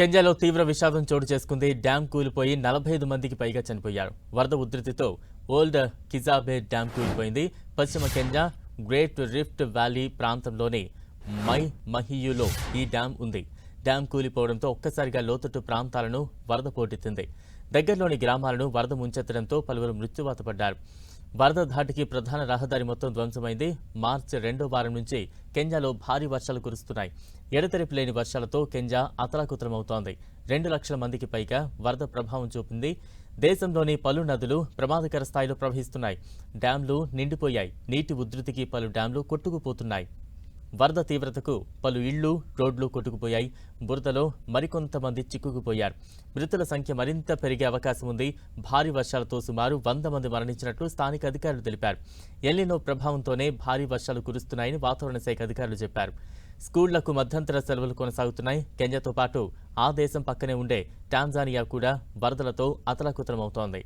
కెంజాలో తీవ్ర విషాదం చోటు చేసుకుంది. డ్యాం కూలిపోయి నలభై ఐదు మందికి పైగా చనిపోయారు. వరద ఉధృతితో ఓల్డ్ కిజాబే డ్యాం కూలిపోయింది. పశ్చిమ కెంజా గ్రేట్ రిఫ్ట్ వ్యాలీ ప్రాంతంలోని మై మహియులో ఈ డ్యాం ఉంది. డ్యాం కూలిపోవడంతో ఒక్కసారిగా లోతట్టు ప్రాంతాలను వరద పోటెత్తింది. దగ్గరలోని గ్రామాలను వరద ముంచెత్తడంతో పలువురు మృత్యువాత పడ్డారు. వరద ధాటికి ప్రధాన రహదారి మొత్తం ధ్వంసమైంది. మార్చి రెండో వారం నుంచి కెంజాలో భారీ వర్షాలు కురుస్తున్నాయి. ఎడతెరిపి లేని వర్షాలతో కెంజా అతలాకుతలమవుతోంది. రెండు లక్షల మందికి పైగా వరద ప్రభావం చూపింది. దేశంలోని పలు నదులు ప్రమాదకర స్థాయిలో ప్రవహిస్తున్నాయి. డ్యాంలు నిండిపోయాయి. నీటి ఉధృతికి పలు డ్యాంలు కొట్టుకుపోతున్నాయి. వరద తీవ్రతకు పలు ఇళ్ళు రోడ్లు కొట్టుకుపోయాయి. బురదలో మరికొంతమంది చిక్కుకుపోయారు. మృతుల సంఖ్య మరింత పెరిగే అవకాశం ఉంది. భారీ వర్షాలతో సుమారు వంద మంది మరణించినట్లు స్థానిక అధికారులు తెలిపారు. ఎల్లినో ప్రభావంతోనే భారీ వర్షాలు కురుస్తున్నాయని వాతావరణ శాఖ అధికారులు చెప్పారు. స్కూళ్ళకు మధ్యంతర సెలవులు కొనసాగుతున్నాయి. కెన్యాతో పాటు ఆ దేశం పక్కనే ఉండే టాంజానియా కూడా వరదలతో అతలాకుతలమవుతోంది.